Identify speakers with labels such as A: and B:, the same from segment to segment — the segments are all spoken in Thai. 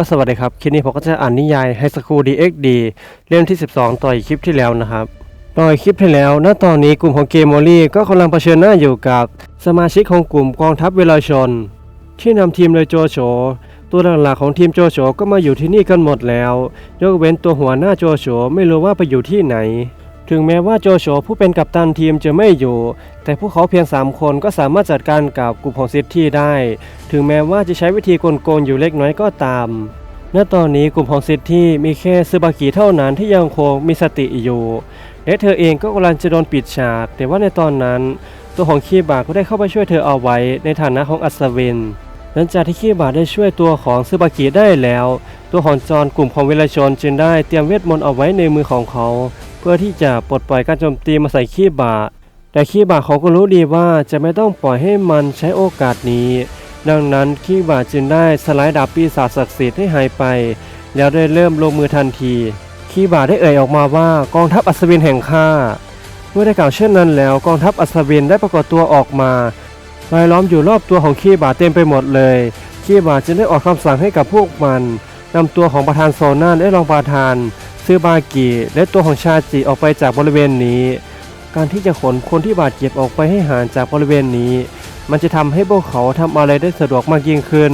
A: ก็สวัสดีครับ คลิปนี้ผมก็จะอ่านนิยายไฮสคูลดีเอ็กดีเล่มที่ 12 ต่ออีกคลิปที่แล้วนะครับต่ออีกคลิปที่แล้ว ณ ตอนนี้กลุ่มของเกมโมลี่ก็กำลังเผชิญหน้าอยู่กับสมาชิกของกลุ่มกองทัพเวลาชน ที่นำทีมโดยโจโฉ ตัวหลักๆของทีมโจโฉก็มาอยู่ที่นี่กันหมดแล้ว ยกเว้นตัวหัวหน้าโจโฉไม่รู้ว่าไปอยู่ที่ไหน ถึงแม้ว่าโจโฉผู้เป็นกัปตันทีมจะไม่อยู่ แต่พวกเขาเพียง 3 คนก็สามารถจัดการกับกลุ่มของซิตี้ได้ ถึงแม้ว่าจะใช้วิธีกลโกงอยู่เล็กน้อยก็ตาม ณ ตอนนี้กลุ่มของซิตี้มีแค่ซึบากิเท่านั้นที่ยังคงมีสติอยู่ และเธอเองก็กำลังจะโดนปิดฉาก แต่ว่าในตอนนั้น ตัวของคีบาก็ได้เข้าไปช่วยเธอเอาไว้ในฐานะของอัศวินหลังจากที่คีบาได้ช่วยตัวของซึบากิได้แล้ว ตัวของจอนกลุ่มของเวลาชนจึงได้เตรียมเวทมนต์เอาไว้ในมือของเขา พื่อที่จะปลดปล่อยการโจมตีมาใส่คีบาแต่คีบาเขาก็รู้ดีว่าจะไม่ต้องปล่อยให้มันใช้โอกาสนี้ ดังนั้นคีบาจึงได้สลายดาบปีศาจศักดิ์สิทธิ์ให้หายไป แล้วได้เริ่มลงมือทันทีคีบาได้เอ่ยออกมาว่ากองทัพอัศวินแห่งข้าเมื่อได้กล่าวเช่นนั้นแล้วกองทัพอัศวินได้ปรากฏตัวออกมาลายล้อมอยู่รอบตัวของคีบาเต็มไปหมดเลยคีบาจึงได้ออกคำสั่งให้กับพวกมันนำตัวของประธานโซน่าและรองประธาน ซือบากิและตัวของชาจิออกไปจากบริเวณนี้ การที่จะขนคนที่บาดเจ็บออกไปให้ห่างจากบริเวณนี้ มันจะทำให้พวกเขาทำอะไรได้สะดวกมากยิ่งขึ้น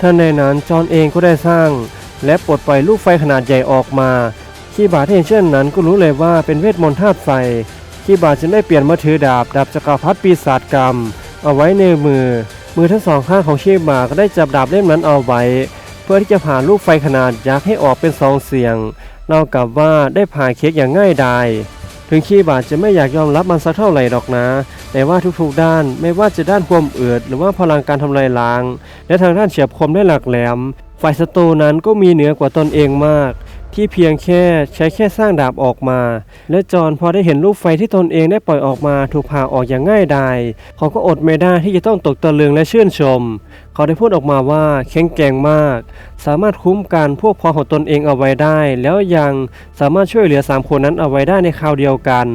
A: ท่านในนั้นจอนเองก็ได้สร้าง และปลดปล่อยลูกไฟขนาดใหญ่ออกมาคีบาที่เห็นเช่นนั้นก็รู้เลยว่าเป็นเวทมนต์ธาตุไฟคีบาจึงได้เปลี่ยนมาถือดาบดาบจักรพรรดิปีศาจกรรม เอาไว้ในมือ มือทั้งสองข้างของคีบาก็ได้จับดาบเล่มนั้นเอาไว้ เพื่อที่จะผ่านลูกไฟขนาดยักษ์ให้ออกเป็นสองเสียง เท่ากับว่าได้ผ่าเค้กอย่างง่ายดาย ถึงขี้บาจะไม่อยากยอมรับมันสักเท่าไหร่หรอกนะ แต่ว่าทุกๆด้านไม่ว่าจะด้านความเอือดหรือว่าพลังการทำลายล้าง และทางด้านเฉียบคมได้หลักแหลม ฝ่ายศัตรูนั้นก็มีเหนือกว่าตนเองมาก ที่เพียงแค่ใช้แค่สร้างดาบออกมา และจอนพอได้เห็นลูกไฟที่ตนเองได้ปล่อยออกมาถูกผ่าออกอย่างง่ายดายเขาก็อดไม่ได้ที่จะต้องตกตะลึงและชื่นชม เขาได้พูดออกมาว่าแข็งแกร่งมาก สามารถคุ้มกันพวกพ้องของตนเองเอาไว้ได้ แล้วยังสามารถช่วยเหลือสามคนนั้นเอาไว้ได้ในคราวเดียวกัน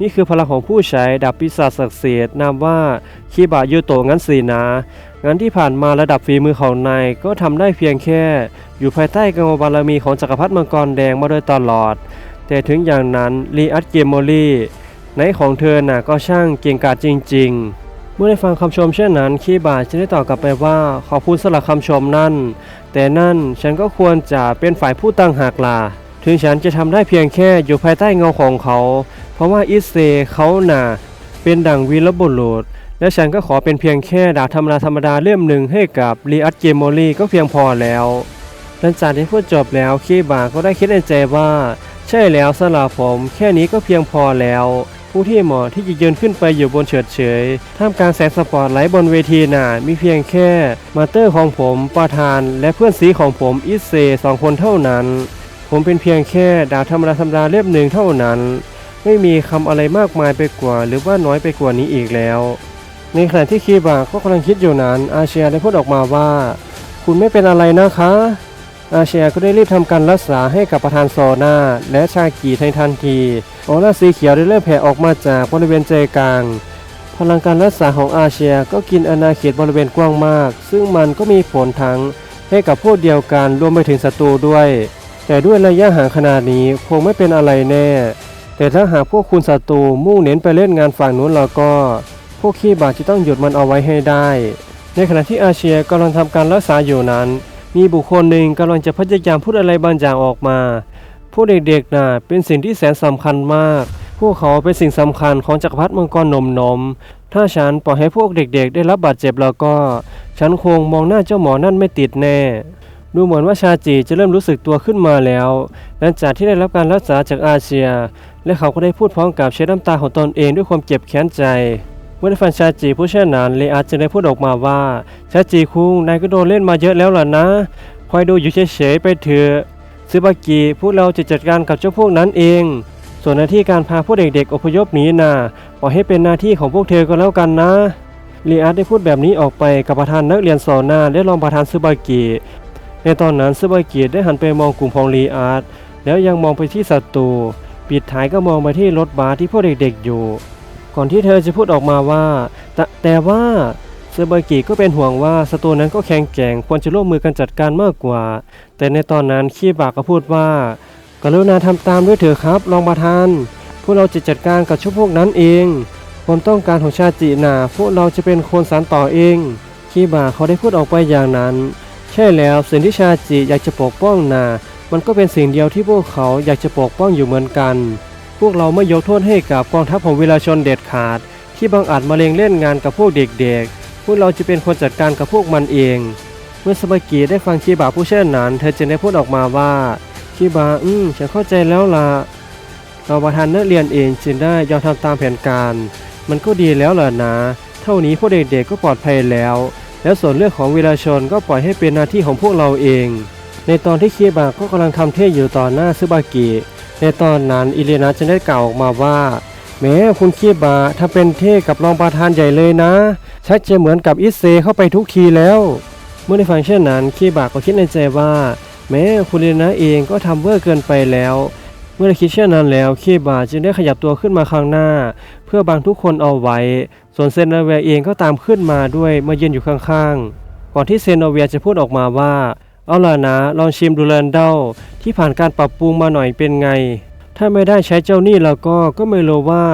A: นี่คือพลังของผู้ใช้ดาบปีศาจศักดิ์สิทธิ์นามว่าคิบะยูโตะงั้นสินะงั้นที่ผ่านมาระดับฝีมือของนายก็ทำได้เพียงแค่ อยู่ภายใต้กำมบารมีของจักรพรรดิมังกรแดงมาโดยตลอด แต่ถึงอย่างนั้นลีอัตเกมโมลี่ในของเธอน่ะก็ช่างเก่งกาจจริง ๆ เมื่อได้ฟังคำชมเช่นนั้นคีบาจะได้ตอบกลับไปว่าขอบคุณสำหรับคำชมนั่น แต่นั่นฉันก็ควรจะเป็นฝ่ายผู้ตั้งหากล่ะถึงฉันจะทำได้เพียงแค่อยู่ภายใต้เงาของเขา เพราะว่าอิเซเขาหน่ะเป็นดั่งวีรบุรุษและฉันก็ขอเป็นเพียงแค่ดาบธรรมดาธรรมดาเล่มหนึ่งให้กับลีอัตเกมโมลี่ก็เพียงพอแล้วหลังจากที่พูดจบแล้วคีบาก็ได้คิดในใจว่า ใช่แล้วสำหรับผมแค่นี้ก็เพียงพอแล้ว ผู้ที่เหมาะที่จะยืนขึ้นไปอยู่บนเฉิดเฉยท่ามกลางแสงสปอตไลท์บนเวทีน่ะมีเพียงแค่มาเตอร์ของผมประธาน และเพื่อนซีของผมอิเซสองคนเท่านั้น ผมเป็นเพียงแค่ดาบธรรมดาธรรมดาเล่มหนึ่งเท่านั้น ไม่มีคำอะไรมากมายไปกว่า หรือว่าน้อยไปกว่านี้อีกแล้ว ในขณะที่คีบาก็กำลังคิดอยู่นั้น อาเชียได้พูดออกมาว่า คุณไม่เป็นอะไรนะคะ อาเชียก็ได้รีบทำการรักษาให้กับประธานโซนาและชากีในทันทีออร่าสีเขียวได้เริ่มแผ่ออกมาจากบริเวณใจกลางพลังการรักษาของอาเชียก็กินอาณาเขตบริเวณกว้างมาก ซึ่งมันก็มีผลทั้งให้กับพวกเดียวกันรวมไปถึงศัตรูด้วย แต่ด้วยระยะห่างขนาดนี้คงไม่เป็นอะไรแน่ แต่ถ้าหากพวกคุณศัตรูมุ่งเน้นไปเล่นงานฝั่งนู้นแล้วก็ พวกขี้บาจะต้องหยุดมันเอาไว้ให้ได้ ในขณะที่อาเชียกำลังทำการรักษาอยู่นั้น มีบุคคลหนึ่งกำลังจะพยายามพูดอะไรบางอย่างออกมา พวกเด็กๆน่ะเป็นสิ่งที่แสนสำคัญมาก พวกเขาเป็นสิ่งสำคัญของจักรพรรดิมังกรนมนม ถ้าฉันปล่อยให้พวกเด็กๆ ได้รับบาดเจ็บแล้วก็ ฉันคงมองหน้าเจ้าหมอนั่นไม่ติดแน่ ดูเหมือนว่าชาจิจะเริ่มรู้สึกตัวขึ้นมาแล้วหลังจากที่ได้รับการรักษาจากอาเซีย และเขาก็ได้พูดพร้อมกับเช็ดน้ำตาของตนเองด้วยความเจ็บแค้นใจ เมื่อได้ฟังชาจิผู้เช่นนั้นเลอาจึงได้พูดออกมาว่า ชาจิคุงนายก็โดนเล่นมาเยอะแล้วล่ะนะคอยดูอยู่เฉยๆไปเถอะซึบากิพวกเราจะจัดการกับเจ้าพวกนั้นเอง ส่วนหน้าที่การพาพวกเด็กๆ อพยพหนีน่ะปล่อยให้เป็นหน้าที่ของพวกเธอก็แล้วกันนะลีอาร์ได้พูดแบบนี้ออกไปกับประธานนักเรียนสอนหน้าและรองประธานซึบากิ ในตอนนั้นเซบากิได้หันไปมองกลุ่มของลีอาร์ตแล้วยังมองไปที่ศัตรูปิดท้ายก็มองไปที่รถบัสที่พวกเด็กๆอยู่ ก่อนที่เธอจะพูดออกมาว่า แต่แต่ว่าสซึ่งบากิก็เป็นห่วงว่าศัตรูนั้นก็แข็งแกร่งควรจะร่วมมือกันจัดการมากกว่า แต่ในตอนนั้นคีบากก็พูดว่ากรุณาทำตามด้วยเถอะครับรองประธานพวกเราจะจัดการกับชุดพวกนั้นเองความต้องการของชาจินาพวกเราจะเป็นคนสานต่อเองคีบาเขาได้พูดออกไปอย่างนั้น ช่แล้วสิ่งที่ชาจิอยากจะปกป้องนา มันก็เป็นสิ่งเดียวที่พวกเขาอยากจะปกป้องอยู่เหมือนกัน พวกเราไม่ยกโทษให้กับกองทัพของวิลาชนเด็ดขาด ที่บังอาจมาเลงเล่นงานกับพวกเด็กๆ พวกเราจะเป็นคนจัดการกับพวกมันเอง เมื่อสบากิได้ฟังคีบาผู้เช่นนั้น เธอจึงได้พูดออกมาว่าคีบาอืมฉันเข้าใจแล้วล่ะเราประธานนักเรียนเองจึงได้ยอมทำตามแผนการ มันก็ดีแล้วล่ะนะ เท่านี้พวกเด็กๆก็ปลอดภัยแล้ว แล้วส่วนเรื่องของวิลาชนก็ปล่อยให้เป็นหน้าที่ของพวกเราเอง ในตอนที่คีบาก็กำลังทำเทศอยู่ต่อหน้าซึบากิในตอนนั้นอิเลนาจึงได้กล่าวออกมาว่าแม้คุณคีบาถ้าเป็นเทศกับรองประธานใหญ่เลยนะชักจะเหมือนกับอิเซเข้าไปทุกทีแล้ว เมื่อได้ฟังเช่นนั้นคีบาก็คิดในใจว่า แม้คุณอิเลนาเองก็ทำเวอร์เกินไปแล้ว เมื่อได้คิดเช่นนั้นแล้วคีบาจึงได้ขยับตัวขึ้นมาข้างหน้า เพื่อบังทุกคนเอาไว้ ส่วนเซนโนเวียเองก็ตามขึ้นมาด้วยมายืนอยู่ข้างๆ ก่อนที่เซนโนเวียจะพูดออกมาว่า เอาล่ะนะลองชิมดูแลนเดลที่ผ่านการปรับปรุงมาหน่อยเป็นไง ถ้าไม่ได้ใช้เจ้านี่แล้วก็ก็ไม่รู้ว่า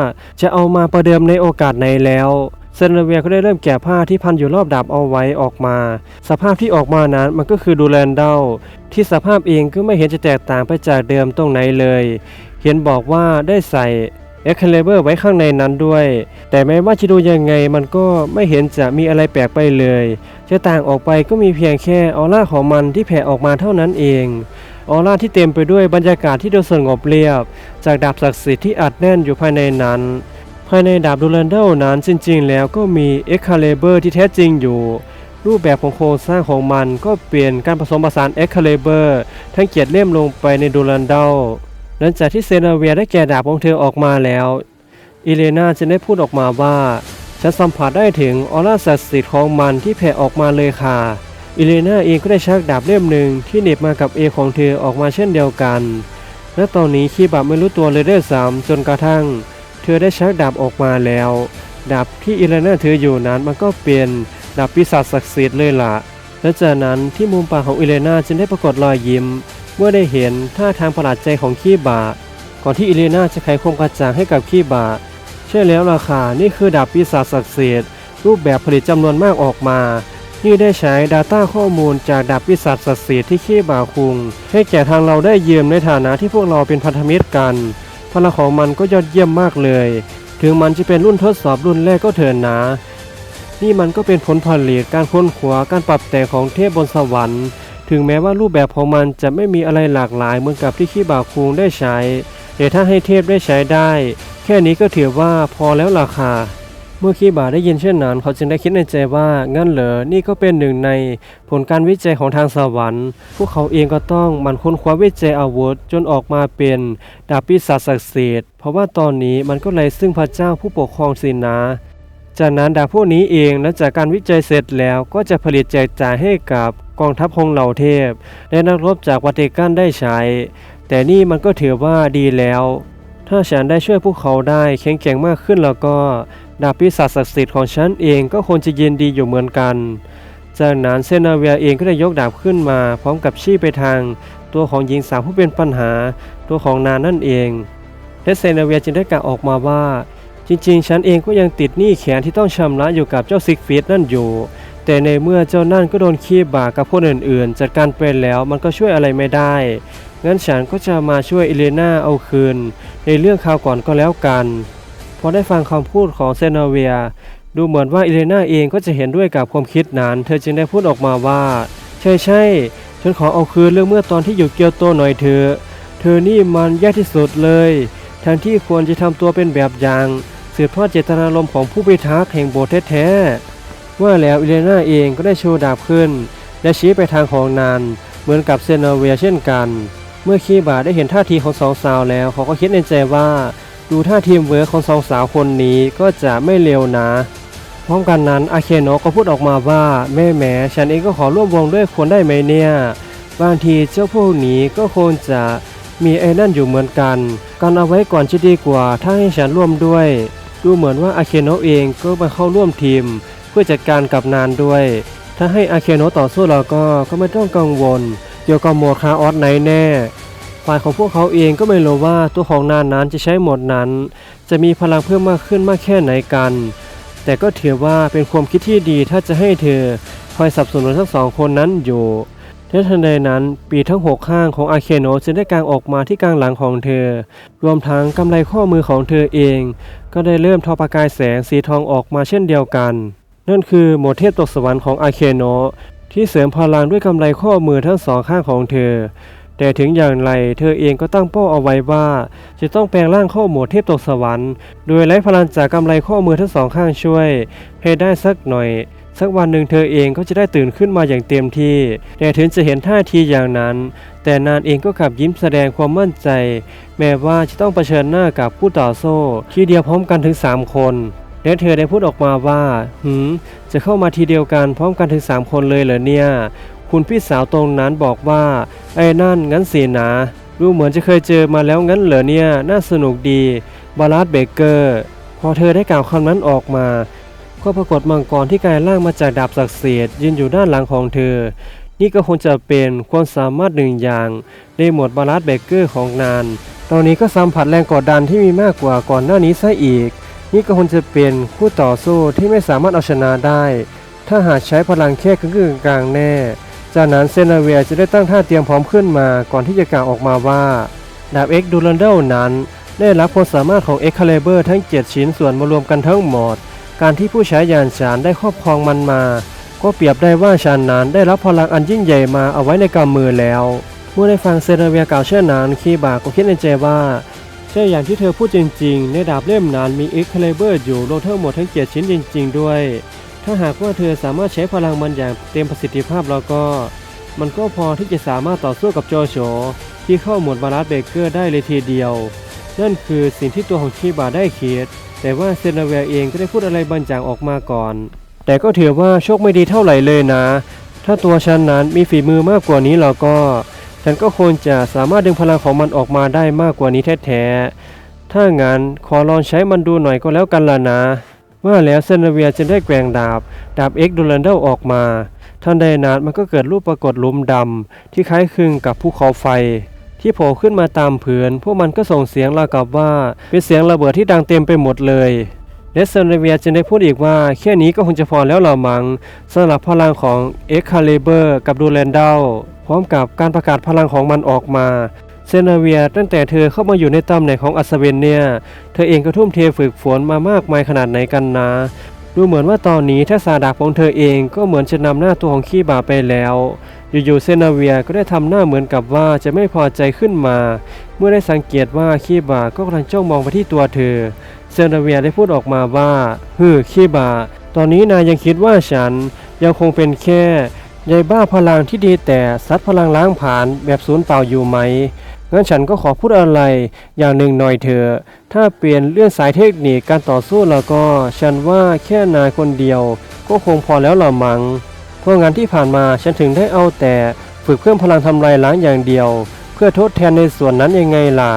A: จะเอามาประเดิมในโอกาสไหนแล้วเซนเวียก็ได้เริ่มแกะผ้าที่พันอยู่รอบดาบเอาไว้ออกมา สภาพที่ออกมานั้นมันก็คือดูแลนเดลที่สภาพเองก็ไม่เห็นจะแตกต่างไปจากเดิมตรงไหนเลย เห็นบอกว่าได้ใส่ เอ็กเคเลเบอร์ไว้ข้างในนั้นด้วย แต่ไม่ว่าจะดูยังไงมันก็ไม่เห็นจะมีอะไรแปลกไปเลย จะต่างออกไปก็มีเพียงแค่ออร่าของมันที่แผ่ออกมาเท่านั้นเองออร่าที่เต็มไปด้วยบรรยากาศที่ดูสงบเรียบ จากดาบศักดิ์สิทธิ์ที่อัดแน่นอยู่ภายในนั้น ภายในดาบดูแลนเดลนั้นจริง ๆ แล้วก็มีเอ็กคาเลเบอร์ที่แท้จริงอยู่ รูปแบบของโครงสร้างของมันก็เปลี่ยนการผสมผสานเอ็กคาเลเบอร์ทั้งเกียรติเล่มลงไปในดูแลนเดล หลังจากที่เซนาเวียได้แก่ดาบของเธอออกมาแล้วอิเลนาจึงได้พูดออกมาว่าฉันสัมผัสได้ถึงออร่าศักดิ์สิทธิ์ของมันที่แผ่ออกมาเลยค่ะอิเลนาเองก็ได้ชักดาบเล่มหนึ่งที่เหน็บมากับเอของเธอออกมาเช่นเดียวกัน และตอนนี้คีบะไม่รู้ตัวเลยด้วยซ้ำจนกระทั่ง เธอได้ชักดาบออกมาแล้ว ดาบที่อิเลนาถืออยู่นั้นมันก็เป็นดาบปีศาจศักดิ์สิทธิ์เลยล่ะและจากนั้นที่มุมปากของอิเลนาจึงได้ปรากฏรอยยิ้ม เมื่อได้เห็นท่าทางประหลาดใจของคีบะก่อนที่อิเลนาจะไขความกระจ่างให้กับคีบะใช่แล้วล่ะค่ะนี่คือดาบปีศาจศักดิ์สิทธิ์รูปแบบผลิตจำนวนมากออกมา นี่ได้ใช้ Data ข้อมูลจากดาบปีศาจศักดิ์สิทธิ์ที่ขี้บาคุง ให้แก่ทางเราได้ยืมในฐานะที่พวกเราเป็นพันธมิตรกัน พลังของมันก็ยอดเยี่ยมมากเลย ถึงมันจะเป็นรุ่นทดสอบรุ่นแรกก็เถินนะนี่มันก็เป็นผลผลิตการค้นคว้าการปรับแต่งของเทพบนสวรรค์ ถึงแม้ว่ารูปแบบของมันจะไม่มีอะไรหลากหลายเหมือนกับที่ขี้บาคุงได้ใช้ แต่ถ้าให้เทพได้ใช้ได้ แค่นี้ก็ถือว่าพอแล้วล่ะค่ะเมื่อคีบาได้ยินเช่นนั้น เขาจึงได้คิดในใจว่างั้นเหรอ นี่ก็เป็นหนึ่งในผลการวิจัยของทางสวรรค์ พวกเขาเองก็ต้องหมันค้นคว้าวิจัยอาวุธจนออกมาเป็นดาบปีศาจศักดิ์สิทธิ์ เพราะว่าตอนนี้มันก็เลยซึ่งพระเจ้าผู้ปกครองสินะจากนั้นดาบพวกนี้เองหลังจากการวิจัยเสร็จแล้วก็จะผลิตแจกจ่ายให้กับ กองทัพของเหล่าเทพ และนักรบจากวัติกันได้ใช้ แต่นี่มันก็ถือว่าดีแล้ว ถ้าฉันได้ช่วยพวกเขาได้แข็งแกร่งมากขึ้นแล้วก็ ดาบปีศาจศักดิ์สิทธิ์ของฉันเองก็คงจะยินดีอยู่เหมือนกัน จากนั้นเซนาเวียเองก็ได้ยกดาบขึ้นมา พร้อมกับชี้ไปทาง ตัวของหญิงสาวผู้เป็นปัญหา ตัวของนานนั่นเองและเซนาเวียจึงได้กล่าวออกมาว่า จริงๆ ฉันเองก็ยังติดหนี้แขนที่ต้องชำระอยู่กับเจ้าซิกฟิตนั่นอยู่ แต่ในเมื่อเจ้านั่นก็โดนขี้บากับคนอื่นๆ จัดการไปแล้วมันก็ช่วยอะไรไม่ได้ งั้นฉันก็จะมาช่วยอิเลนาเอาคืน ในเรื่องคราวก่อนก็แล้วกัน พอได้ฟังคำพูดของเซนาเวีย ดูเหมือนว่าอิเลนาเองก็จะเห็นด้วยกับความคิดนั้น เธอจึงได้พูดออกมาว่า ใช่ใช่ฉันขอเอาคืนเรื่องเมื่อตอนที่อยู่เกียวโตหน่อยเถอะเธอนี่มันแย่ที่สุดเลยแทนที่ควรจะทำตัวเป็นแบบอย่างสืบทอดเจตนารมณ์ของผู้พิทักษ์แห่งโบสถ์แท้ๆ ว่าแล้วอิเลนาเองก็ได้โชว์ดาบขึ้น และชี้ไปทางของนาน เหมือนกับเซนาเวียเช่นกัน เมื่อคีบาได้เห็นท่าทีของสองสาวแล้วเขาก็คิดในใจว่า ดูท่าทีมเวิร์ของสองสาวคนนี้ก็จะไม่เลวนะพร้อมกันนั้นอาเคโนะก็พูดออกมาว่าแม่แหมฉันเองก็ขอร่วมวงด้วยควรได้ไหมเนี่ยบางทีเจ้าพวกนี้ก็คงจะมีไอ้นั่นอยู่เหมือนกันกันเอาไว้ก่อนจะดีกว่าถ้าให้ฉันร่วมด้วย ดูเหมือนว่าอาเคโนะเองก็มาเข้าร่วมทีม พื่อจัดการกับนานด้วย ถ้าให้อาเคโนต่อสู้แล้วก็ก็ไม่ต้องกังวลเกี่ยวกับโหมดคาออสไหนแน่ฝ่ายของพวกเขาเองก็ไม่รู้ว่าตัวของนานนั้นจะใช้หมดนั้น จะมีพลังเพิ่มมากขึ้นมากแค่ไหนกัน แต่ก็ถือว่าเป็นความคิดที่ดีถ้าจะให้เธอคอยสนับสนุนทั้งสองคนนั้นอยู่ทันใดนั้นปีทั้งหกข้างของอาเคโนะจะได้กางออกมาที่กลางหลังของเธอ รวมทั้งกำไลข้อมือของเธอเอง ก็ได้เริ่มทอประกายแสงสีทองออกมาเช่นเดียวกัน นั่นคือโหมดเทพตกสวรรค์ของอาเคโนที่เสริมพลังด้วยกำไลข้อมือทั้งสองข้างของเธอ แต่ถึงอย่างไรเธอเองก็ตั้งเป้าเอาไว้ว่า จะต้องแปลงร่างข้าโหมดเทพตกสวรรค์ โดยไร้พลังจากกำไลข้อมือทั้งสองข้างช่วยให้ได้สักหน่อย สักวันหนึ่งเธอเองก็จะได้ตื่นขึ้นมาอย่างเต็มที่ แต่ถึงจะเห็นท่าทีอย่างนั้น แต่นานเองก็กลับยิ้มแสดงความมั่นใจ แม้ว่าจะต้องเผชิญหน้ากับผู้ต่อสู้ที่เดียวพร้อมกันถึง 3 คน และเธอได้พูดออกมาว่าหืมจะเข้ามาทีเดียวกันพร้อมกันถึง 3 คนเลยเหรอเนี่ย คุณพี่สาวตรงนั้นบอกว่า ไอ้นั่นงั้นเสินะดูเหมือนจะเคยเจอมาแล้วงั้นเหรอเนี่ย น่าสนุกดี บาลาดเบเกอร์ พอเธอได้กล่าวคำนั้นออกมา ก็ปรากฏมังกรที่กลายร่างมาจากดาบศักดิ์สิทธิ์ยืนอยู่ด้านหลังของเธอ นี่ก็คงจะเป็นความสามารถหนึ่งอย่างในหมวดบาลาดเบเกอร์ของนาน ตอนนี้ก็สัมผัสแรงกดดันที่มีมากกว่าก่อนหน้านี้ซะอีก นี่ก็คงจะเป็นคู่ต่อสู้ที่ไม่สามารถเอาชนะได้ ถ้าหากใช้พลังแค่กึ่งกลางๆแน่ จากนั้นเซนาเวียจะได้ตั้งท่าเตรียมพร้อมขึ้นมาก่อนที่จะกล่าวออกมาว่าดาบเอ็กดูรันเดลนั้น ได้รับความสามารถของเอ็กคาเลเบอร์ทั้ง 7 ชิ้นส่วนมารวมกันทั้งหมด การที่ผู้ใช้ยานฉานได้ครอบครองมันมา ก็เปรียบได้ว่าชานนั้นได้รับพลังอันยิ่งใหญ่มาเอาไว้ในกำมือแล้ว เมื่อได้ฟังเซนาเวียกล่าวเช่นนั้นคีบาก็คิดในใจว่า ใช่อย่างที่เธอพูดจริง ๆ ในดาบเล่มนั้นมีเอ็กคาเลเบอร์อยู่รวมทั้งหมดทั้ง7ชิ้นจริง ๆ ด้วย ถ้าหากว่าเธอสามารถใช้พลังมันอย่างเต็มประสิทธิภาพแล้วก็ มันก็พอที่จะสามารถต่อสู้กับโจโฉที่เข้าหมวดบาลาสเบเกอร์ได้เลยทีเดียว นั่นคือสิ่งที่ตัวของคีบาได้คิดแต่ว่าเซนาเวียเองก็ได้พูดอะไรบางอย่างออกมาก่อน แต่ก็ถือว่าโชคไม่ดีเท่าไหร่เลยนะ ถ้าตัวฉันนั้นมีฝีมือมากกว่านี้แล้วก็ ฉันก็ควรจะสามารถดึงพลังของมันออกมาได้มากกว่านี้แท้ๆ ถ้างั้นขอลองใช้มันดูหน่อยก็แล้วกันล่ะนะว่าแล้วเซนเวียจึงได้แกว่งดาบ ดาบเอ็กดูลันเดลออกมาทันใดนั้นมันก็เกิดรูปปรากฏหลุมดำที่คล้ายคลึงกับภูเขาไฟ ที่โผล่ขึ้นมาตามผืน พวกมันก็ส่งเสียงราวกับว่าเป็นเสียงระเบิดที่ดังเต็มไปหมดเลยเลสเซนเวียจึงได้พูดอีกว่าแค่นี้ก็คงจะพอแล้วละมังสำหรับพลังของเอ็กคาลิเบอร์กับดูแลนเดล พร้อมกับการประกาศพลังของมันออกมาเซนาเวียตั้งแต่เธอเข้ามาอยู่ในตำแหน่งของอัศเวนเนี่ย เธอเองก็ทุ่มเทฝึกฝนมามากมายขนาดไหนกันนะ ดูเหมือนว่าตอนนี้ถ้าซาดาบของเธอเองก็เหมือนจะนำหน้าตัวของขี้บาไปแล้ว อยู่ๆเซนาเวียก็ได้ทำหน้าเหมือนกับว่าจะไม่พอใจขึ้นมา เมื่อได้สังเกตว่าขี้บาก็กำลังจ้องมองไปที่ตัวเธอ เซนาเวียได้พูดออกมาว่า ฮือขี้บา ตอนนี้นายยังคิดว่าฉันยังคงเป็นแค่ ยายบ้าพลังที่ดีแต่ซัดพลังล้างผ่านแบบศูนย์เปล่าอยู่ไหม งั้นฉันก็ขอพูดอะไรอย่างหนึ่งหน่อยเถอะ ถ้าเปลี่ยนเรื่องสายเทคนิคการต่อสู้แล้วก็ ฉันว่าแค่นายคนเดียว ก็คงพอแล้วละมัง้ง เพราะงั้นที่ผ่านมาฉันถึงได้เอาแต่ฝึกเพิ่มพลังทำลายล้างอย่างเดียว เพื่อทดแทนในส่วนนั้นยังไงล่ะ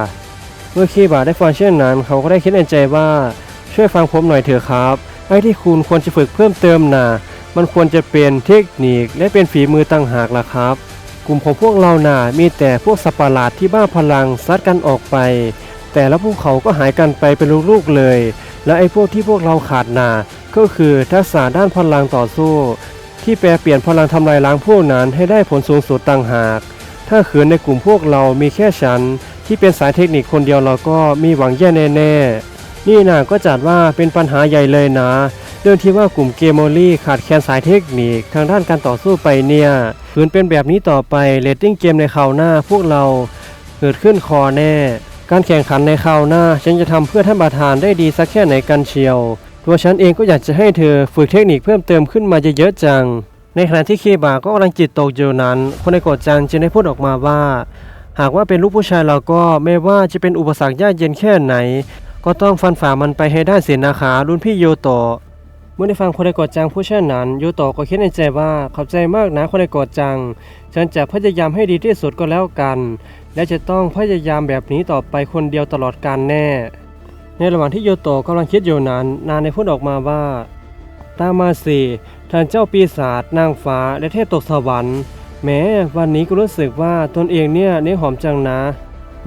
A: เมื่อคีบาได้ฟังเช่นนั้น เขาก็ได้คิดในใจว่า ช่วยฟังผมหน่อยเถอะครับ ไอ้ที่คุณควรจะฝึกเพิ่มเติมน่ะ มันควรจะเป็นเทคนิคและเป็นฝีมือต่างหากล่ะครับ กลุ่มของพวกเราน่ะมีแต่พวกสัตว์ปหลาดที่บ้าพลังซัดกันออกไป แต่แล้วพวกเขาก็หายกันไปเป็นลูกๆเลย และไอ้พวกที่พวกเราขาดน่ะก็คือทักษะด้านพลังต่อสู้ ที่แปลเปลี่ยนพลังทำลายล้างพวกนั้นให้ได้ผลสูงสุดต่างหาก ถ้าขืนในกลุ่มพวกเรามีแค่ฉัน ที่เป็นสายเทคนิคคนเดียวเราก็มีหวังแย่แน่ๆนี่น่ะก็จัดว่าเป็นปัญหาใหญ่เลยนะ เรื่องที่ว่ากลุ่มเกมโมลี่ขาดแคลนสายเทคนิค ทางด้านการต่อสู้ไปเนี่ยขืนเป็นแบบนี้ต่อไปเรตติ้งเกมในคราวหน้าพวกเราเกิดขึ้นคอแน่ การแข่งขันในคราวหน้า ฉันจะทำเพื่อท่านประธานได้ดีสักแค่ไหนกันเชียว ตัวฉันเองก็อยากจะให้เธอฝึกเทคนิคเพิ่มเติมขึ้นมาเยอะๆจัง ในขณะที่เคบาก็กำลังจิตตกอยู่นั้น คนในกดจังจึงได้พูดออกมาว่า หากว่าเป็นลูกผู้ชายเราก็ไม่ว่าจะเป็นอุปสรรคยากเย็นแค่ไหน ก็ต้องฟันฝ่ามันไปให้ได้เสียนะคะรุ่นพี่โยโตะ เมื่อได้ฟังคนในโกดจังผู้เช่นนั้นโยโตะก็คิดในใจว่าขอบใจมากนะคนในโกดจัง ฉันจะพยายามให้ดีที่สุดก็แล้วกัน และจะต้องพยายามแบบนี้ต่อไปคนเดียวตลอดกาลแน่ ในระหว่างที่โยโตะกำลังคิดอยู่นั้น นานในพูดออกมาว่า ตามมาสิท่านเจ้าปีศาจนางฟ้าและเทพตกสวรรค์แม้วันนี้ก็รู้สึกว่าตนเองเนี่ยเนื้อหอมจังนะ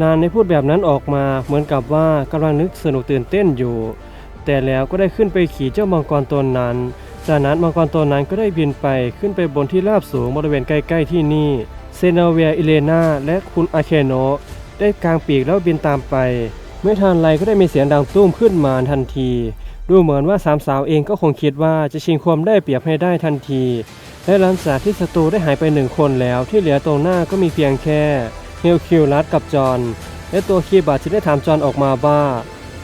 A: นานได้พูดแบบนั้นออกมาเหมือนกับว่ากำลังนึกสนุกตื่นเต้นอยู่ แต่แล้วก็ได้ขึ้นไปขี่เจ้ามังกรตนนั้น จากนั้นมังกรตัวนั้นก็ได้บินไปขึ้นไปบนที่ราบสูงบริเวณใกล้ๆที่นี่เซนาเวียอิเลนาและคุณอาเคโนได้กางปีกแล้วบินตามไป ไม่ทันไรก็ได้มีเสียงดังตุ้มขึ้นมาทันที ดูเหมือนว่าสามสาวเองก็คงคิดว่าจะชิงความได้เปรียบให้ได้ทันที และหลังจากที่ศัตรูได้หายไปหนึ่งคนแล้วที่เหลือตรงหน้าก็มีเพียงแค่เฮลคิวลัสกับจอห์นและตัวคีบาร์ดจะได้ถามจอห์นออกมาว่า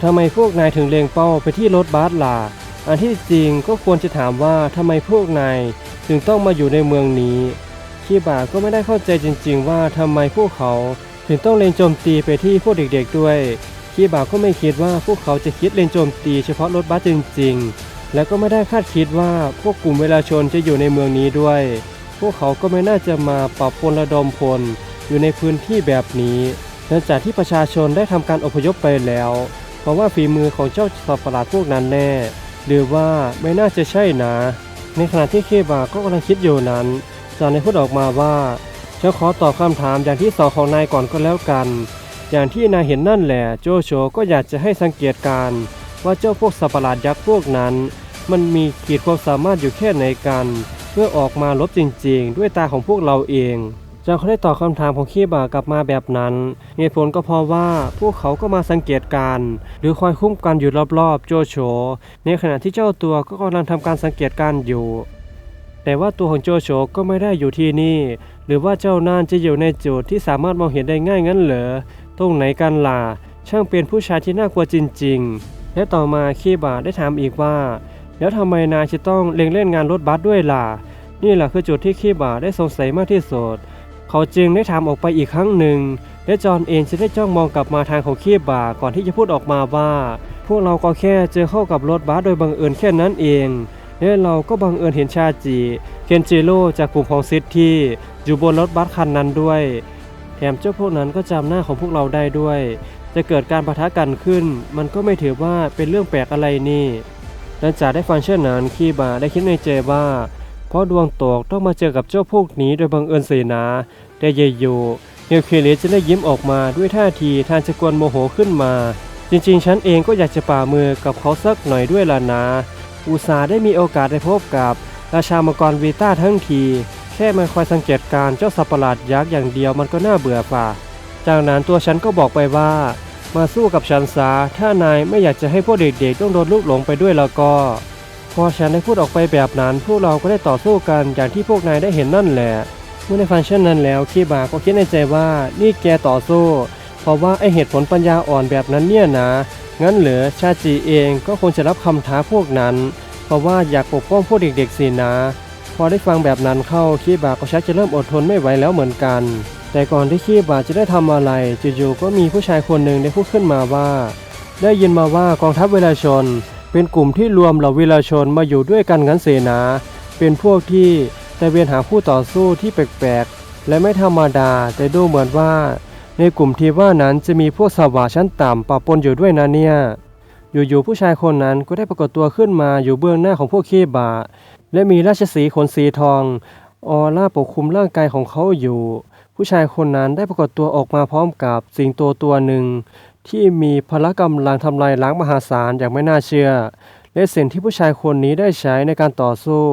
A: ทำไมพวกนายถึงเล็งเป้าไปที่รถบัสล่ะ อันที่จริงก็ควรจะถามว่าทำไมพวกนายถึงต้องมาอยู่ในเมืองนี้คีบาก็ไม่ได้เข้าใจจริง ๆ ว่าทำไมพวกเขาถึงต้องเล็งโจมตีไปที่พวกเด็กๆด้วยคีบาก็ไม่คิดว่าพวกเขาจะคิดเล็งโจมตีเฉพาะรถบัสจริง ๆ และก็ไม่ได้คาดคิดว่าพวกกลุ่มเวลาชนจะอยู่ในเมืองนี้ด้วย พวกเขาก็ไม่น่าจะมาปรับปนระดมพลอยู่ในพื้นที่แบบนี้หลังจากที่ประชาชนได้ทำการอพยพไปแล้ว ราะว่าฝีมือของเจ้าสัตว์ประหลาดพวกนั้นแน่ หรือว่าไม่น่าจะใช่นะ ในขณะที่เคบาก็กำลังคิดอยู่นั้นจอห์นได้พูดออกมาว่าฉันขอตอบคำถามอย่างที่สองของนายก่อนก็แล้วกัน อย่างที่นายเห็นนั่นแหละโจโฉก็อยากจะให้สังเกตการ์ว่าเจ้าพวกสัตว์ประหลาดยักษ์พวกนั้น มันมีขีดความสามารถอยู่แค่ไหนกัน เพื่อออกมาลบจริงๆ ด้วยตาของพวกเราเอง จางเขาได้ตอบคำถามของคีบากลับมาแบบนั้นเหตุผลก็เพราะว่าพวกเขาก็มาสังเกตการหรือคอยคุ้มกันอยู่รอบๆ โจโฉในขณะที่เจ้าตัวก็กำลังทำการสังเกตการอยู่ แต่ว่าตัวของโจโฉก็ไม่ได้อยู่ที่นี่ หรือว่าเจ้านานจะอยู่ในจุดที่สามารถมองเห็นได้ง่ายงั้นเหรอตรงไหนกันล่ะช่างเป็นผู้ชายที่น่ากลัวจริง ๆ และต่อมาคีบาได้ถามอีกว่า แล้วทำไมนายจะต้องเล็งเล่นงานรถบัสด้วยล่ะนี่แหละคือจุดที่คีบาได้สงสัยมากที่สุด เขาจึงได้ถามออกไปอีกครั้งหนึ่ง และจอห์นเองจะได้จ้องมองกลับมาทางของคีบาก่อนที่จะพูดออกมาว่า พวกเราก็แค่เจอเข้ากับรถบัสโดยบังเอิญแค่นั้นเองและเราก็บังเอิญเห็นชาจิเคนจิโร่จากกลุ่มของซิตที่อยู่บนรถบัสคันนั้นด้วย แถมเจ้าพวกนั้นก็จำหน้าของพวกเราได้ด้วย จะเกิดการปะทะกันขึ้น มันก็ไม่ถือว่าเป็นเรื่องแปลกอะไรนี่หลังจากได้ฟังเช่นนั้นคีบาได้คิดในใจว่า เพราะดวงตกต้องมาเจอกับเจ้าพวกนี้โดยบังเอิญเสนาแต่เยโยเฮลเคเลสจะได้ยิ้มออกมาด้วยท่าทีทานจะกวนโมโหขึ้นมา จริงๆ ฉันเองก็อยากจะป่ามือกับเขาสักหน่อยด้วยล่ะนะอุตส่าห์ได้มีโอกาสได้พบกับ ราชามังกรวีต้าทั้งที แค่มาคอยสังเกตการเจ้าสัตว์ประหลาดยักษ์อย่างเดียวมันก็น่าเบื่อฝ่า จากนั้นตัวฉันก็บอกไปว่า มาสู้กับฉันซะถ้านายไม่อยากจะให้พวกเด็กๆต้องโดนลูกหลงไปด้วยแล้วก็ พอฉันได้พูดออกไปแบบนั้น พวกเราก็ได้ต่อสู้กันอย่างที่พวกนายได้เห็นนั่นแหละ เมื่อได้ฟังเช่นนั้นแล้วคีบาก็คิดในใจว่านี่แกต่อสู้ เพราะว่าไอเหตุผลปัญญาอ่อนแบบนั้นเนี่ยนะ งั้นเหลือชาจีเองก็คงจะรับคำท้าพวกนั้น เพราะว่าอยากปกป้องพวกเด็กๆสินะ พอได้ฟังแบบนั้นเข้าคีบาก็ชักจะเริ่มอดทนไม่ไหวแล้วเหมือนกัน แต่ก่อนที่คีบาจะได้ทำอะไรจู่ๆก็มีผู้ชายคนหนึ่งได้พูดขึ้นมาว่า ได้ยินมาว่ากองทัพเวลาชน เป็นกลุ่มที่รวมเหล่าเวลาชนมาอยู่ด้วยกันงั้นเสนา เป็นพวกที่แต่เวียนหาผู้ต่อสู้ที่แปลกๆ และไม่ธรรมดาแต่ดูเหมือนว่า ในกลุ่มทีว่านั้นจะมีพวกสวาชั้นต่ำปะปนอยู่ด้วยนะเนี่ย อยู่ๆผู้ชายคนนั้นก็ได้ปรากฏตัวขึ้นมาอยู่เบื้องหน้าของพวกเคบาและมีราชสีขนสีทองออร่าปกคลุมร่างกายของเขาอยู่ ผู้ชายคนนั้นได้ปรากฏตัวออกมาพร้อมกับสิงโตตัวหนึ่ง ที่มีพละกำลังทำลายล้างมหาศาลอย่างไม่น่าเชื่อ และสิ่งที่ผู้ชายคนนี้ได้ใช้ในการต่อสู้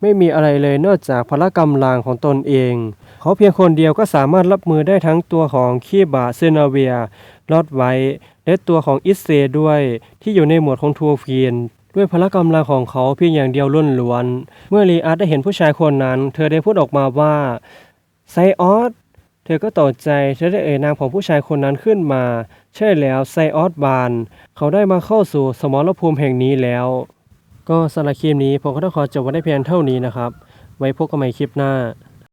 A: ไม่มีอะไรเลยนอกจากพละกำลังของตนเอง เขาเพียงคนเดียวก็สามารถรับมือได้ทั้งตัวของคีบาเซนาเวียลอดไว้ และตัวของอิสเซด้วยที่อยู่ในหมวดของทัวฟีนด้วยพละกำลังของเขาเพียงอย่างเดียวล้นล้วน เมื่อลีอาร์ได้เห็นผู้ชายคนนั้น เธอได้พูดออกมาว่าไซออสเธอก็ตกใจเธอได้เอ่ยนามของผู้ชายคนนั้นขึ้นมา ใช่แล้วไซออสบาน เขาได้มาเข้าสู่สมรภูมิแห่งนี้แล้ว ก็สารคลิปนี้ผมก็ต้องขอจบไว้ได้เพียงเท่านี้นะครับ ไว้พบกันใหม่คลิปหน้า